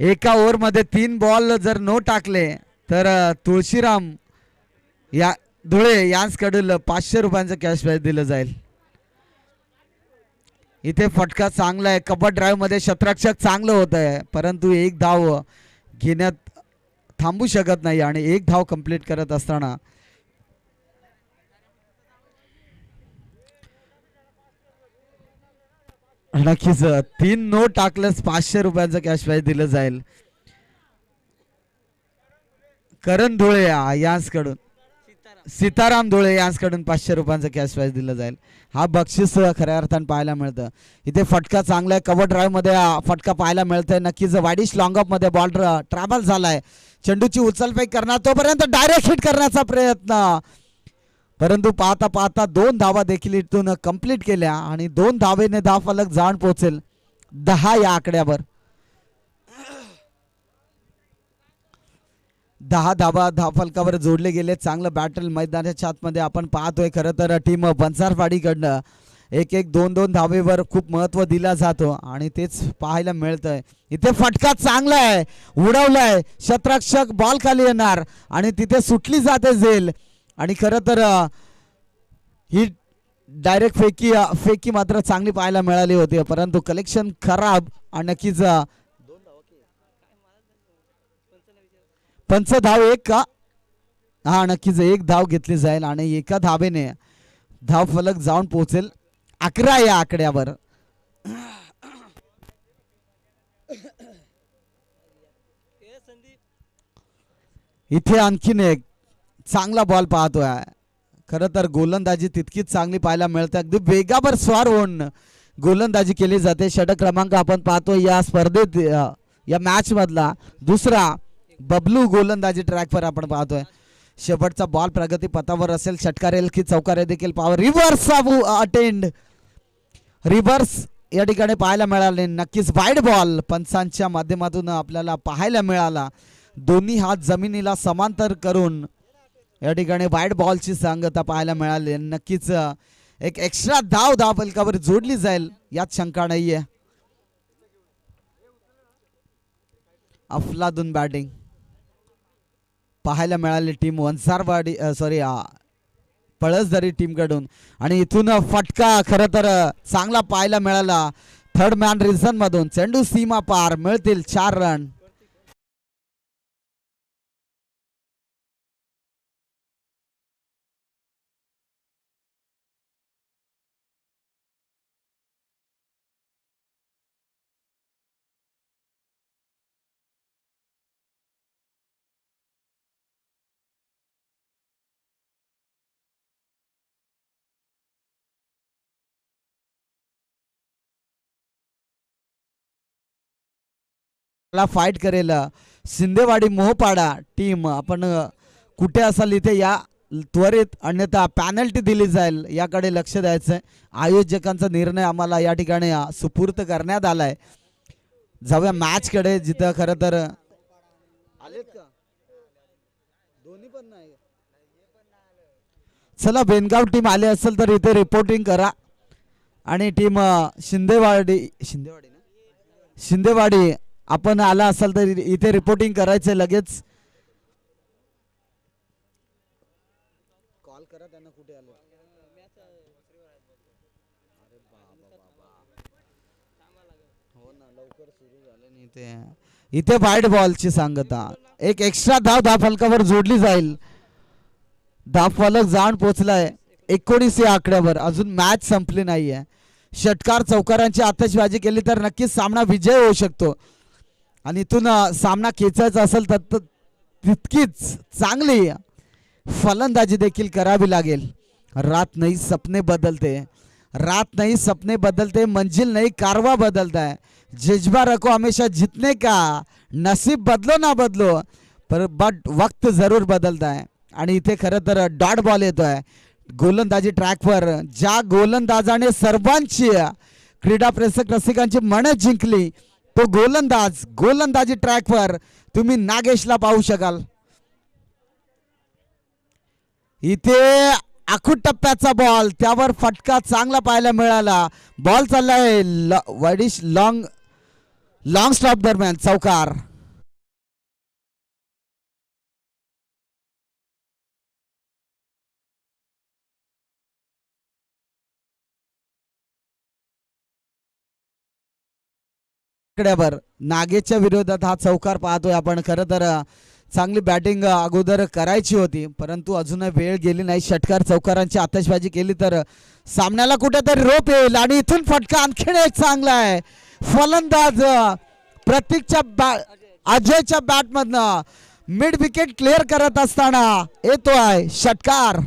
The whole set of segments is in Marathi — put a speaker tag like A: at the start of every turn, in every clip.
A: एका ओव्हरमध्ये तीन बॉल जर नो टाकले तर अ, तुळशीराम या धुळे यांचकडील पाचशे रुपयांचं कॅश प्राईज दिलं जाईल. इथे फटका चांगला आहे. कबड ड्राईव्हमध्ये शतरक्षक चांगलं होत आहे परंतु एक धाव घेण्यात थांबू शकत नाही आणि एक धाव कंप्लीट करत असताना नक्कीच तीन नोट टाकल्यास पाचशे रुपयांचं कॅश प्राईज दिलं जाईल. करण धुळे या- यांसकडून सीताराम धुळे यांसकडून पाचशे रुपयांचं कॅश प्राईज दिलं जाईल. हा बक्षीस खऱ्या अर्थानं पाहायला मिळतं. इथे फटका चांगला आहे. कव्हर ड्राईव्हमध्ये फटका पाहायला मिळतंय. नक्कीच वाडीश लॉंगअपमध्ये ऑफमध्ये बॉल ट्रॅव्हल झालाय. चेंडूची उचलफेक करणार तोपर्यंत डायरेक्ट हिट करण्याचा प्रयत्न. परंतु पाहता पाहता दोन धावा देखील इथून कंप्लीट केल्या आणि दोन धावेने दहा फलक जाण पोहोचेल दहा या आकड्यावर. दहा धावा दहा फलकावर जोडले गेले. चांगलं बॅटल मैदानाच्या आतमध्ये आपण पाहतोय. खरं तर टीम बनसारवाडीकडनं एक एक दोन दोन धावेवर खूप महत्त्व दिला जातो आणि तेच पाहायला मिळतंय. इथे फटका चांगला आहे. उडवलाय. शतरक्षक बॉल खाली येणार आणि तिथे सुटली जाते झेल. आणि खरं तर ही डायरेक्ट फेकी फेकी मात्र चांगली पाहायला मिळाली होती. परंतु कलेक्शन खराब आणि नक्कीच पंच धाव एक का? हा नक्कीच एक धाव घेतली जाईल आणि एका धावेने धाव फलक जाऊन पोहोचेल अकरा या आकड्यावर. इथे आणखीन एक. चांगला बॉल पाहतोय. खरं तर गोलंदाजी तितकीच चांगली पाहायला मिळते. अगदी वेगावर स्वार होऊन गोलंदाजी केली जाते. षटक क्रमांक आपण पाहतो या स्पर्धेत या मॅच मधला दुसरा बबलू गोलंदाजी ट्रॅकवर आपण पाहतोय. शेवटचा बॉल प्रगती पथावर असेल षटकारेल की चौकारे देखील पावर रिव्हर्स अटेंड रिव्हर्स या ठिकाणी पाहायला मिळाले नक्कीच वाईड बॉल पंचांच्या माध्यमातून आपल्याला पाहायला मिळाला. दोन्ही हात जमिनीला समांतर करून या ठिकाणी वाईट बॉलची सांगता पाहायला मिळाली नक्कीच एक एक्स्ट्रा धाव धाव फलकावर जोडली जाईल यात शंका नाहीये. अफलादून बॅटिंग पाहायला मिळाली टीम वनसारवाडी सॉरी पळसदरी टीमकडून आणि इथून फटका खरं तर चांगला पाहायला मिळाला. थर्ड मॅन रिझन मधून. चेंडू सीमा पार मिळतील चार रन ला फाईट करेल. शिंदेवाडी मोहपाडा टीम आपण कुठे असाल इथे या त्वरित अन्यथा पॅनल्टी दिली जाईल याकडे लक्ष द्यायचं आयोजकांचा निर्णय आम्हाला या ठिकाणी सुपूर्त करण्यात आलाय. जाऊया मॅच कडे जिथं खरं तर आलेत का? दोन्ही पण नाही. चला बेनगाव टीम आले असेल तर इथे रिपोर्टिंग करा. आणि टीम शिंदेवाडी शिंदेवाडी ना? शिंदेवाडी आपण आला असाल तर इथे रिपोर्टिंग करायचं लगेच. कॉल करा त्यांना कुठे आलो. हो इथे. वाईट बॉलची सांगता. एक एक्स्ट्रा धाव दहा फलकावर जोडली जाईल. दहा फलक जाण पोचलाय. एकोणीस या आकड्यावर. अजून मॅच संपली नाहीये. षटकार चौकारांची आतषबाजी केली तर नक्कीच सामना विजय होऊ शकतो. आणि इथून सामना खेचायचा असेल तर तितकीच चांगली फलंदाजी देखील करावी लागेल. रात नाही सपने बदलते. रात नाही सपने बदलते मंजिल नाही कारवा बदलता है जज्बा रखो हमेशा जीतने का नसीब बदलो ना बदलो पर बट वक्त जरूर बदलता है आणि इथे खरं तर डॉट बॉल येतोय. गोलंदाजी ट्रॅकवर ज्या गोलंदाजाने सर्वांची क्रीडा प्रेक्षक रसिकांची मनं जिंकली तो गोलंदाज गोलंदाजी ट्रॅकवर तुम्ही नागेशला पाहू शकाल. इथे आखूट टप्प्याचा बॉल त्यावर फटका चांगला पाहायला मिळाला. बॉल चाललाय वडिश लॉंग लॉंग स्टॉप दरम्यान चौकार. आकड्यावर नागेशच्या विरोधात हा चौकार पाहतोय आपण. खरं तर चांगली बॅटिंग अगोदर करायची होती परंतु अजून वेळ गेली नाही. षटकार चौकारांची आतषबाजी केली तर सामन्याला कुठेतरी रोप येईल आणि इथून फटका आणखीन एक चांगला आहे. फलंदाज प्रतीकच्या बॅ अजयच्या बॅटमधनं मिड विकेट क्लिअर करत असताना येतोय षटकार.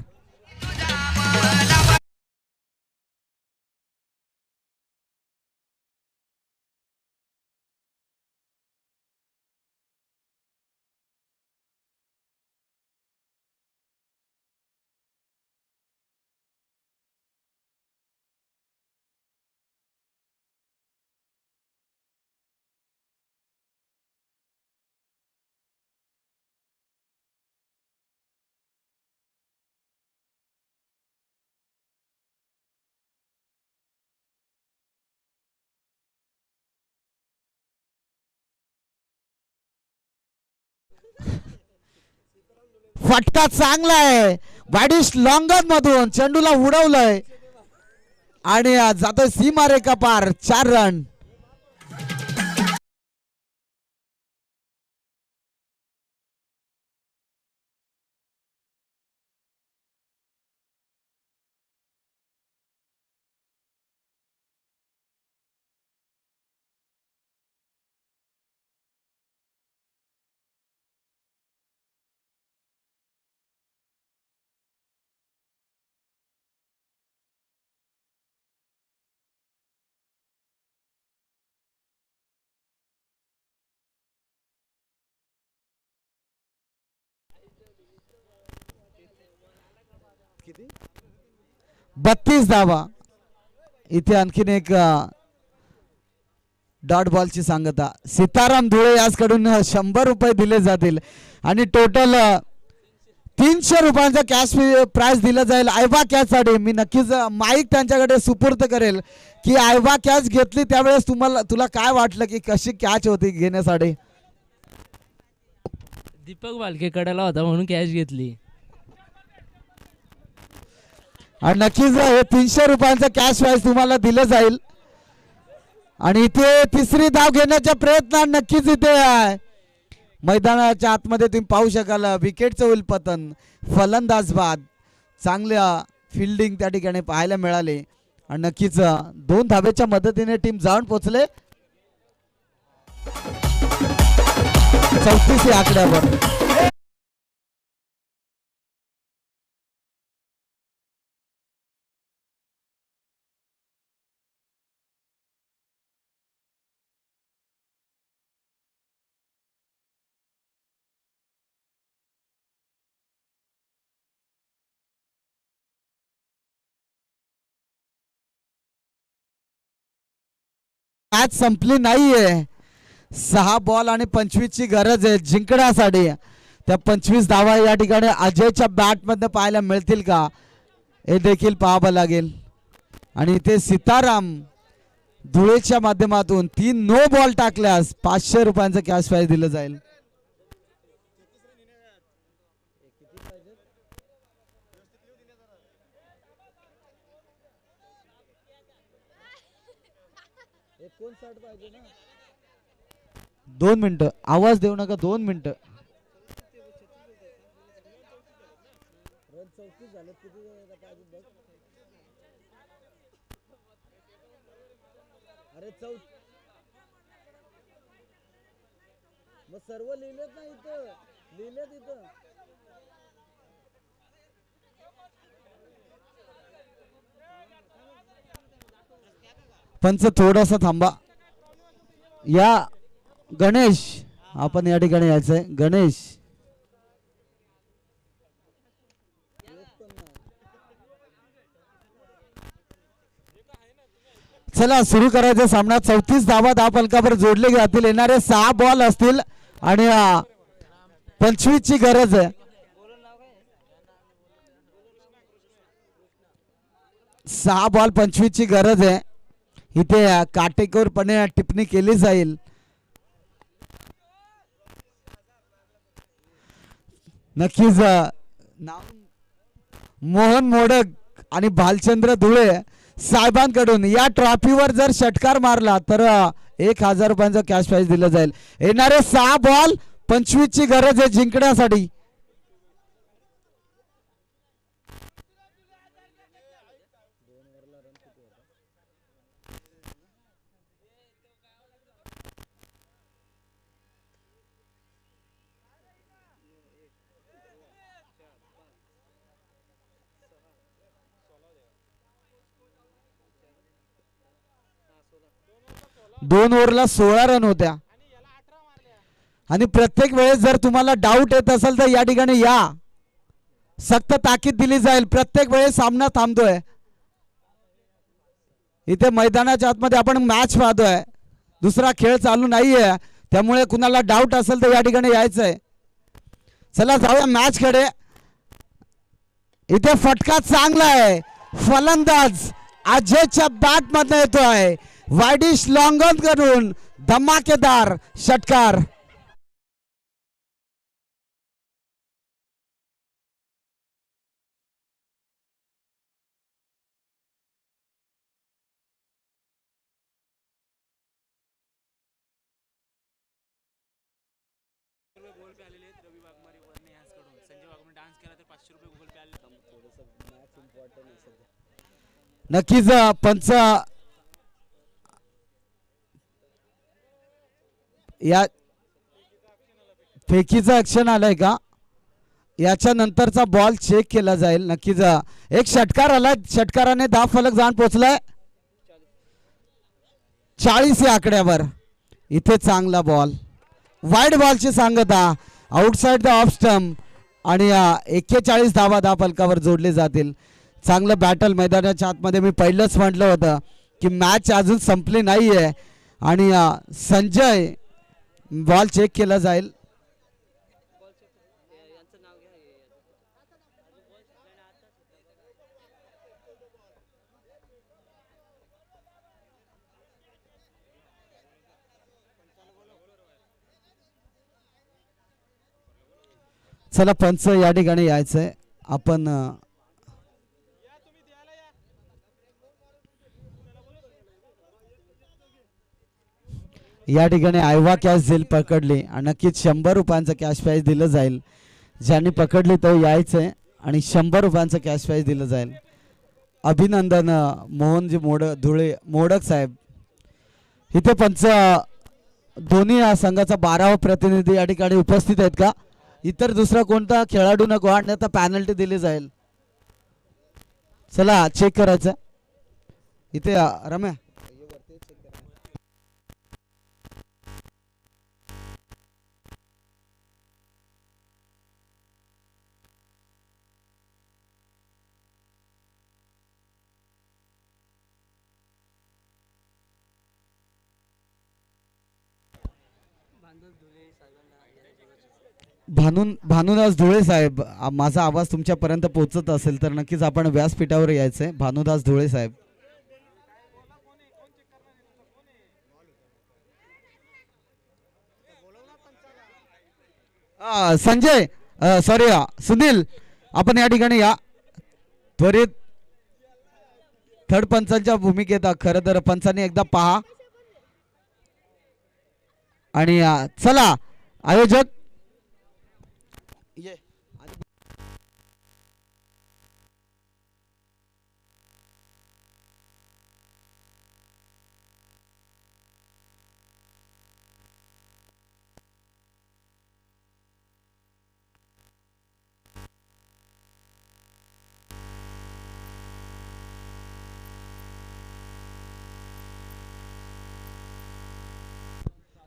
A: फटका चांगला आहे बॅडिश लॉंगर मधून चेंडूला उडवलंय. आणि अ, जातोय मारे का पार चार रन बत्तीस धावा. इथे आणखीन एक डॉट बॉलची सांगता. सीताराम धुळे याचकडून शंभर रुपये दिले जातील. आणि टोटल तीनशे रुपयांचा कॅश प्राइस दिलं जाईल. आयबा कॅच साठी. मी नक्कीच माईक त्यांच्याकडे सुपूर्द करेल. की आयबा कॅच घेतली त्यावेळेस तुम्हाला तुला काय वाटलं की कशी कॅच होती घेण्यासाठी?
B: दीपक बालके कडाला होता म्हणून कॅश घेतली.
A: आणि नक्कीच हे तीनशे रुपयांचं कॅश प्राईज तुम्हाला दिलं जाईल. आणि इथे तिसरी धाव घेण्याच्या प्रयत्नात नक्कीच इथे आहे. मैदानाच्या आतमध्ये तुम्ही पाहू शकाल विकेटचं होईल पतन फलंदाज बाद चांगल्या फिल्डिंग त्या ठिकाणी पाहायला मिळाले. आणि नक्कीच दोन धाब्याच्या मदतीने टीम जाऊन पोचले चौतीस या आकड्यावर. मॅच संपली नाहीये. सहा बॉल आणि पंचवीस ची गरज आहे जिंकण्यासाठी. त्या पंचवीस धावा या ठिकाणी अजयच्या बॅटमधनं पाहायला मिळतील का? हे देखील पाहावं लागेल. आणि इथे सीताराम धुळेच्या माध्यमातून तीन नो बॉल टाकल्यास पाचशे रुपयांचं कॅश प्राईज दिलं जाईल. दोन मिनिटं. आवाज देऊ नका दोन मिनिटं. अरे चौ मग सर्व लिहिलेत ना इथं. लिहिलेत इथं. पंच थोडासा थांबा. या गणेश आपण या ठिकाणी यायचंय. गणेश. चला सुरू करायचा सामना चौतीस धावा दहा फलकावर जोडले जातील. येणारे सहा बॉल असतील. आणि पंचवीस ची गरज आहे. सहा बॉल पंचवीस ची गरज आहे. इथे काटेकोरपणे टिप्पणी केली जाईल. नक्कीच नाव मोहन मोडक आणि भालचंद्र धुळे साहेबांकडून या ट्रॉफीवर जर षटकार मारला तर एक हजार रुपयांचा कॅश प्राईज दिलं जाईल. येणारे सहा बॉल पंचवीसची गरज आहे जिंकण्यासाठी. दोन ओव्हरला सोळा रन होत्या. आणि प्रत्येक वेळेस जर तुम्हाला डाऊट येत असेल तर या ठिकाणी या. सक्त ताकीद दिली जाईल. प्रत्येक वेळेस सामना थांबतोय. इथे मैदानाच्या आतमध्ये आपण मॅच पाहतोय. दुसरा खेळ चालू नाहीये. त्यामुळे कुणाला डाऊट असेल तर या ठिकाणी यायचंय. चला जाऊया मॅच कडे. इथे फटका चांगला आहे. फलंदाज अजयच्या बॅट येतो येतोय. वायडिश लॉंगन करून धमाकेदार षटकार.
C: नक्कीच पंच आलेले आहेत रवी वाघमारे वरने ह्याचकडून संजय वाघमारे डान्स केला तर पाचशे रुपये गुगल पे आले
A: नक्कीच अ, पंच या फेकीचं ॲक्शन आलं आहे का? याच्या नंतरचा बॉल चेक केला जाईल. नक्कीच अ, एक षटकार आलाय षटकाराने दहा फलक जाण पोचलाय चाळीस या आकड्यावर. इथे चांगला बॉल वाईड बॉलची सांगता आउटसाइड द ऑफ स्टंप आणि एक्केचाळीस धावा दहा फलकावर जोडले जातील. चांगलं बॅटल मैदानाच्या आतमध्ये. मी पहिलंच म्हटलं होतं की मॅच अजून संपली नाही आहे आणि संजय बॉल चेक केला जाईल. चला पंच या ठिकाणी यायचंय. आपण या ठिकाणी आयवा कॅश दिल पकडली आणि नक्कीच शंभर रुपयांचं कॅश प्राईज दिलं जाईल. ज्यांनी पकडली तो यायचंय आणि शंभर रुपयांचं कॅश प्राईज दिलं जाईल. अभिनंदन मोहनजी मोड धुळे मोडक साहेब. इथे पंच दोन्ही या संघाचा बारावा प्रतिनिधी या ठिकाणी उपस्थित आहेत का? इतर दुसरा कोणता खेळाडू नको आणि आता पॅनल्टी दिली जाईल. चला चेक करायचं. इथे रम्या. भानून भानुदास धुळे साहेब माझा आवाज तुमच्यापर्यंत पोहोचत असेल तर नक्कीच आपण व्यासपीठावर यायचंय. भानुदास धुळे साहेब. संजय सॉरी सुनील आपण या ठिकाणी या. त्वरित. थर्ड पंचांच्या भूमिकेत खरं तर पंचांनी एकदा पहा. आणि चला आयोजक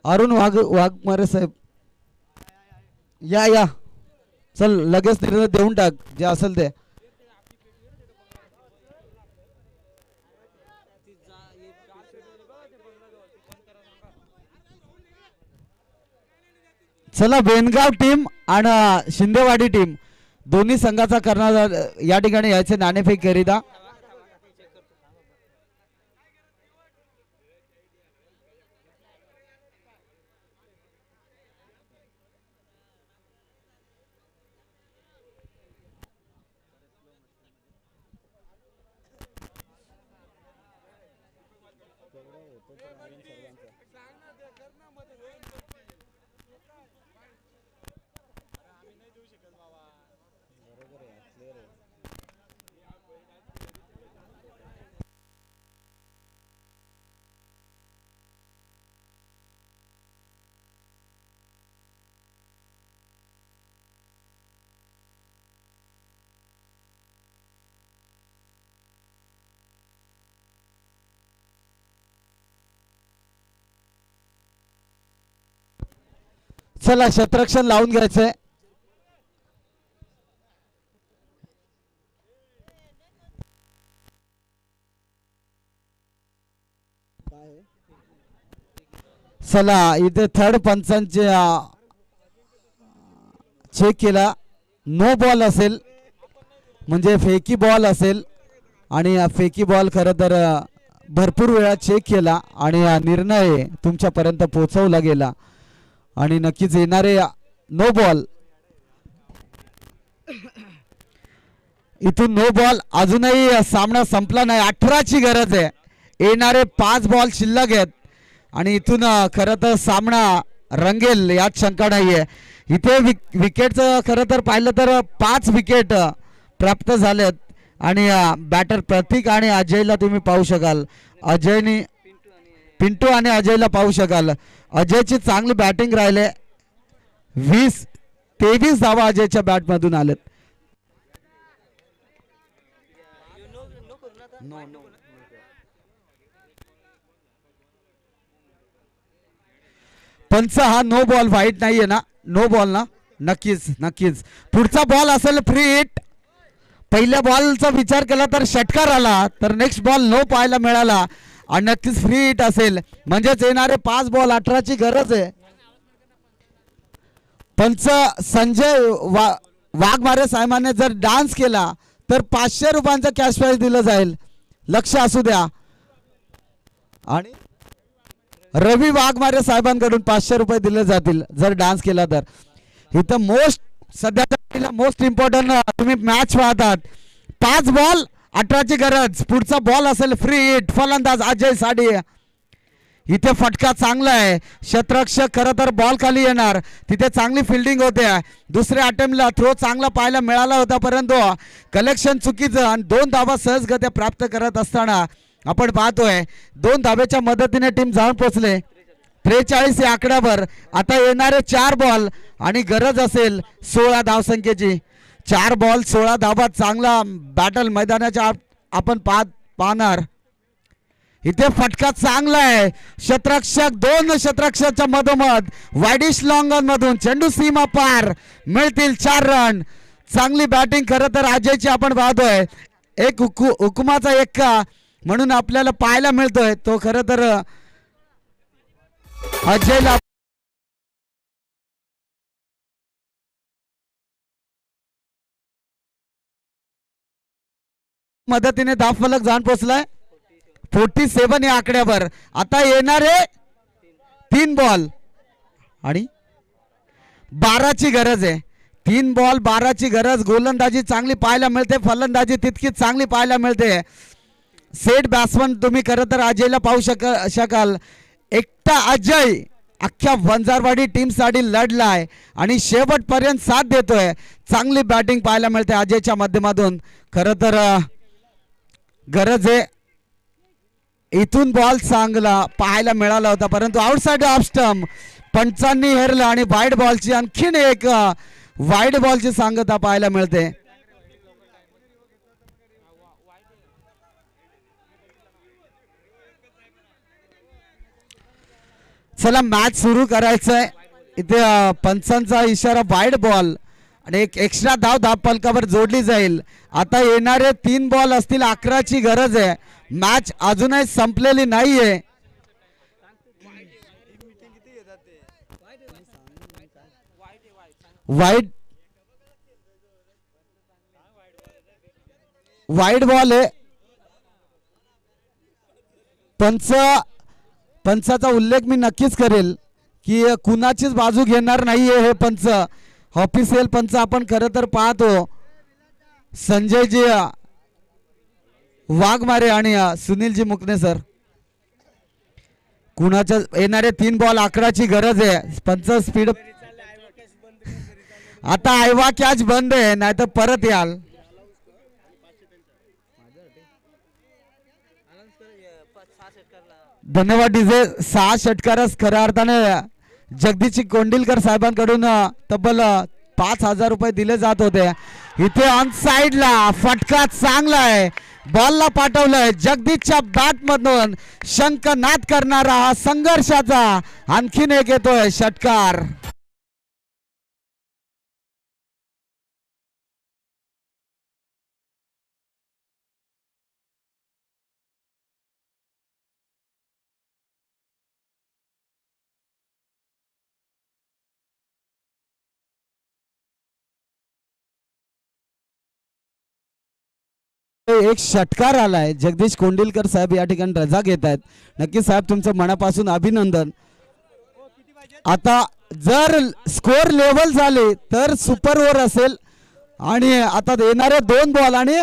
A: अरुण वाघ वाघमारे साहेब. या या. चल लगेच निर्णय देऊन टाक. जे असेल ते. चला बेनगाव टीम आणि शिंदेवाडी टीम दोन्ही संघाचा करणार या ठिकाणी यायचे नाणेफेक करिता. चला शतरक्षण लावून घ्यायचंय. चला इथे थर्ड पंचांचे चेक केला. नो बॉल असेल. म्हणजे फेकी बॉल असेल. आणि फेकी बॉल खरं तर भरपूर वेळा चेक केला. आणि निर्णय तुमच्यापर्यंत पोहोचवला गेला. आणि नक्कीच येणारे नो बॉल. इथून नो बॉल अजूनही सामना संपला नाही. अठराची गरज आहे. येणारे पाच बॉल शिल्लक आहेत. आणि इथून खरं तर सामना रंगेल यात शंका नाहीये. इथे विक विकेटचं खरं तर पाहिलं तर पाच विकेट प्राप्त झालेत. आणि बॅटर प्रतीक आणि अजयला तुम्ही पाहू शकाल. अजयनी पिंटू आणि अजयला पाहू शकाल. अजयची चांगली बॅटिंग राहिले. वीस तेवीस धावा अजयच्या बॅटमधून आलेत. पंच हा नो बॉल व्हाईट नाहीये ना? नो बॉल ना? नक्कीच नक्कीच. पुढचा बॉल असेल फ्री हिट पहिल्या बॉलचा विचार केला तर षटकार आला तर नेक्स्ट बॉल नो पाहायला मिळाला. आणि नक्कीच फ्री हिट असेल. म्हणजेच येणारे पाच बॉल अठराची गरज आहे. पंच संजय वा वाघमारे साहेबांनी जर डान्स केला तर पाचशे रुपयांचा कॅश प्राईज दिलं जाईल. लक्ष असू द्या. आणि रवी वाघमारे साहेबांकडून पाचशे रुपये दिले जातील जर डान्स केला तर. इथं मोस्ट सध्याच्या मोस्ट इम्पॉर्टंट तुम्ही मॅच पाहतात. पाच बॉल अठराची गरज. पुढचा बॉल असेल फ्री हिट फलंदाज अजय साडी. इथे फटका चांगला आहे. शतरक्षक खरं तर बॉल खाली येणार. तिथे चांगली फिल्डिंग होते. दुसऱ्या अटेम्प्टला थ्रो चांगला पाहायला मिळाला होता परंतु कलेक्शन चुकीचं आणि दोन धावा सहजगत्या प्राप्त करत असताना आपण पाहतोय दोन धाब्याच्या मदतीने टीम जाऊन पोचले त्रेचाळीस या आकड्यावर. आता येणारे चार बॉल आणि गरज असेल सोळा धावसंख्येची. चार बॉल सोळा धाबा चांगला बॅटल मैदानाच्या आपण पाहत पाहणार. इथे फटका चांगला आहे. शतरक्षक दोन शतरक्षकच्या मधोमध. वायडिश लॉंग मधून चेंडू सीमा पार. मिळतील चार रन चांगली बॅटिंग खरं तर अजयची आपण पाहतोय. एक हुकु हुकुमाचा एक्का म्हणून आपल्याला पाहायला मिळतोय. तो खरं तर अजयला मदतीने धाव फलक जाऊन पोचलाय. फोर्टी सेवन या आकड्यावर. आता येणारे तीन बॉल आणि बाराची गरज आहे. तीन बॉल बाराची गरज. गोलंदाजी चांगली पाहायला मिळते. फलंदाजी तितकीच चांगली पाहायला मिळते. सेट बॅट्समन तुम्ही खरं तर अजयला पाहू शक शकाल. एकटा अजय अख्ख्या वंजारवाडी टीमसाठी लढलाय. आणि शेवटपर्यंत साथ देतोय. चांगली बॅटिंग पाहायला मिळते अजयच्या माध्यमातून. खरं तर गरज आहे. इथून बॉल चांगला पाहायला मिळाला होता परंतु आउटसाइड ऑफ पंचांनी हेरलं आणि वाईट बॉलची आणखीन एक वाईट बॉलची सांगता पाहायला मिळते. चला मॅच सुरू करायचंय. इथे पंचांचा इशारा वाईड बॉल आणि एक एक्स्ट्रा धाव धाव पलकावर जोडली जाईल. आता येणारे तीन बॉल असतील अकराची गरज आहे. मॅच अजूनही संपलेली नाहीये. वाईट वाईट बॉल आहे. पंच पंचाचा उल्लेख मी नक्कीच करेल की कुणाचीच बाजू घेणार नाहीये हे पंच. ऑफिशियल पंच आपण खरं तर पाहतो. संजयजी वाघमारे आणि सुनीलजी मुकणे सर. कुणाच्या येणारे तीन बॉल अकराची गरज आहे. पंच स्पीड आता आयवा कॅच बंद आहे नाही तर परत याल. धन्यवाद डीजे सहा षटकारच खऱ्या अर्थाने जगदीश कोंडिलकर साहेबांकडून तब्बल पाच हजार रुपये दिले जात होते. इथे ऑन साइडला फटका चांगला आहे. बॉलला पाठवलंय जगदीशच्या बॅट मधून शंखनाद करणारा हा संघर्षाचा आणखीन एक येतोय षटकार. एक षटकार आलाय. जगदीश कोंडिलकर साहेब या ठिकाणी रजा घेत आहेत. नक्की साहेब तुमचं मनापासून अभिनंदन. आता जर स्कोर लेवल झाले तर सुपर ओव्हर असेल. आणि आता येणाऱ्या दोन बॉल आणि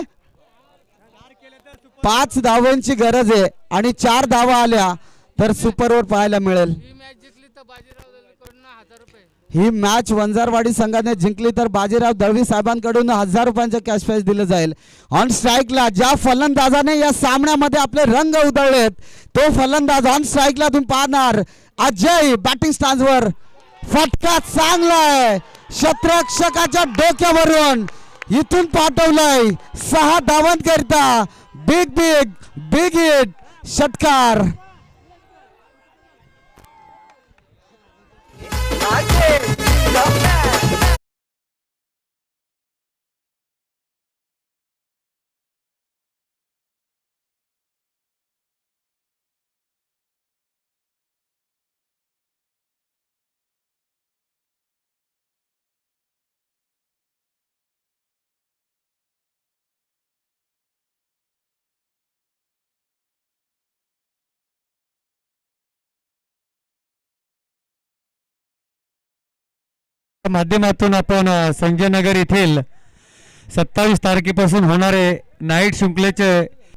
A: पाच धावांची गरज आहे. आणि चार धावा आल्या तर सुपर ओव्हर पाहायला मिळेल
D: ही मॅच जिंकली तर बाजीराव दलवीकडून हजार रुपये
A: ही मॅच वंजारवाडी संघाने जिंकली तर बाजीराव दळवी साहेबांकडून हजार रुपयांचं कॅश प्राईज दिलं जाईल. ऑन स्ट्राईकला ज्या फलंदाजाने या सामन्यामध्ये आपले रंग उधळलेत तो फलंदाज ऑन स्ट्राईकला तुम्ही पाहणार. अजय बॅटिंग स्टान्सवर फटका चांगलाय. शत्रक्षकाच्या डोक्यावरून इथून पाठवलंय. सहा धावांकरिता बिग बिग बिग हिट षटकार.
E: माध्यमातून आपण संजयनगर संजय नगर येथील सत्तावीस तारखेपासून होणारे नाईट शृंखलेचे